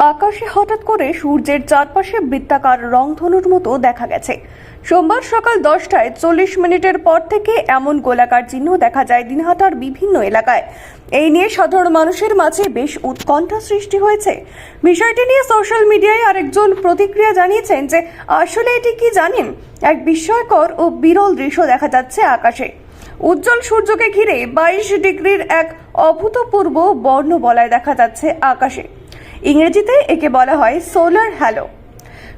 আকাশে হঠাৎ করে সূর্যের চারপাশে বৃত্তাকার রংধনুর মতো দেখা গেছে। সোমবার সকাল দশটায় চল্লিশ মিনিটের পর থেকে এমন গোলাকার চিহ্ন দেখা যায় দিনহাটার বিভিন্ন এলাকায়। এই নিয়ে সাধারণ মানুষের মাঝে বেশ উৎকণ্ঠা সৃষ্টি হয়েছে। বিষয়টি নিয়ে সোশ্যাল মিডিয়ায় আরেকজন প্রতিক্রিয়া জানিয়েছেন যে, আসলে এটি কি জানেন? এক বিস্ময়কর ও বিরল দৃশ্য দেখা যাচ্ছে আকাশে। উজ্জ্বল সূর্যকে ঘিরে বাইশ ডিগ্রির এক অভূতপূর্ব বর্ণবলয় দেখা যাচ্ছে আকাশে। ইংরেজিতে একে বলা হয় সোলার হ্যালো।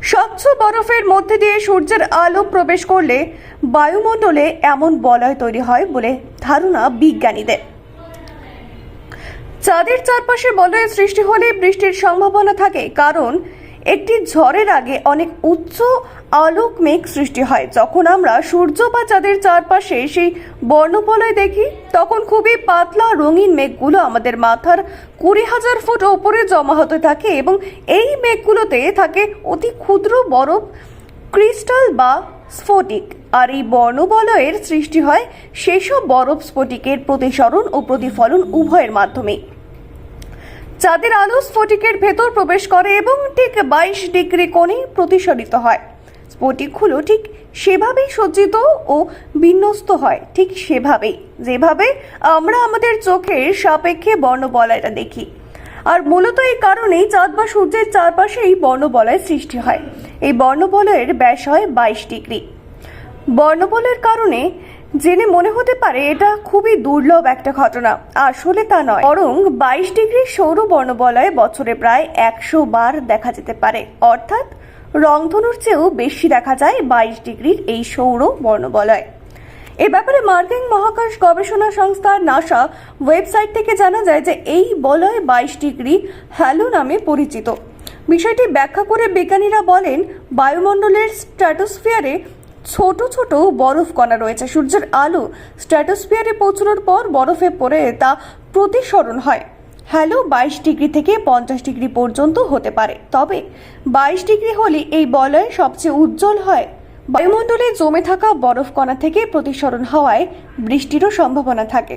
স্বচ্ছ বরফের মধ্যে দিয়ে সূর্যের আলো প্রবেশ করলে বায়ুমণ্ডলে এমন বলয় তৈরি হয় বলে ধারণা বিজ্ঞানীদের। চাঁদের চারপাশে বলয়ের সৃষ্টি হলে বৃষ্টির সম্ভাবনা থাকে কারণ একটি ঝড়ের আগে অনেক উচ্চ আলোক মেঘ সৃষ্টি হয়। যখন আমরা সূর্য বা চাঁদের চারপাশে সেই বর্ণবলয় দেখি, তখন খুবই পাতলা রঙিন মেঘগুলো আমাদের মাথার কুড়ি হাজার ফুট ওপরে জমা হতে থাকে এবং এই মেঘগুলোতে থাকে অতি ক্ষুদ্র বরফ, ক্রিস্টাল বা স্ফটিক। আর এই বর্ণবলয়ের সৃষ্টি হয় সেসব বরফ স্ফটিকের প্রতিসরণ ও প্রতিফলন উভয়ের মাধ্যমে। চাঁদের আলো স্ফটিকের ভেতর প্রবেশ করে এবং ঠিক বাইশ ডিগ্রি কোণে প্রতিসরিত হয়। স্ফটিকগুলো ঠিক সেভাবেই সজ্জিত ও বিন্যস্ত হয়, ঠিক সেভাবেই। যেভাবে আমরা আমাদের চোখের সাপেক্ষে বর্ণবলয়টা দেখি। আর মূলত এই কারণেই চাঁদ বা সূর্যের চারপাশে এই বর্ণবলয় সৃষ্টি হয়। এই বর্ণবলয়ের ব্যাস হয় বাইশ ডিগ্রি। বর্ণবলের কারণে জেনে মনে হতে পারে এটা খুবই দুর্লভ একটা ঘটনা। আসলে তা নয়। বরং বাইশ ডিগ্রি সৌর বর্ণবলয় বছরে প্রায় একশো বার দেখা যেতে পারে। অর্থাৎ রংধনুর চেয়েও বেশি দেখা যায় বাইশ ডিগ্রির এই সৌর বর্ণবলয়। এ ব্যাপারে মার্কিন মহাকাশ গবেষণা সংস্থা নাসা ওয়েবসাইট থেকে জানা যায় যে এই বলয় বাইশ ডিগ্রি হ্যালো নামে পরিচিত। বিষয়টি ব্যাখ্যা করে বিজ্ঞানীরা বলেন, বায়ুমণ্ডলের স্ট্র্যাটোস্ফিয়ারে ছোট ছোট বরফ কণা রয়েছে। সূর্যের আলো স্ট্র্যাটোস্ফিয়ারে পৌঁছানোর পর বরফে পড়ে তা প্রতিসরণ হয়। হ্যালো, বাইশ ডিগ্রি থেকে পঞ্চাশ ডিগ্রি পর্যন্ত হতে পারে। তবে বাইশ ডিগ্রি হলে এই বলয় সবচেয়ে উজ্জ্বল হয়। বায়ুমণ্ডলে জমে থাকা বরফ কণা থেকে প্রতিসরণ হওয়ায় বৃষ্টিরও সম্ভাবনা থাকে।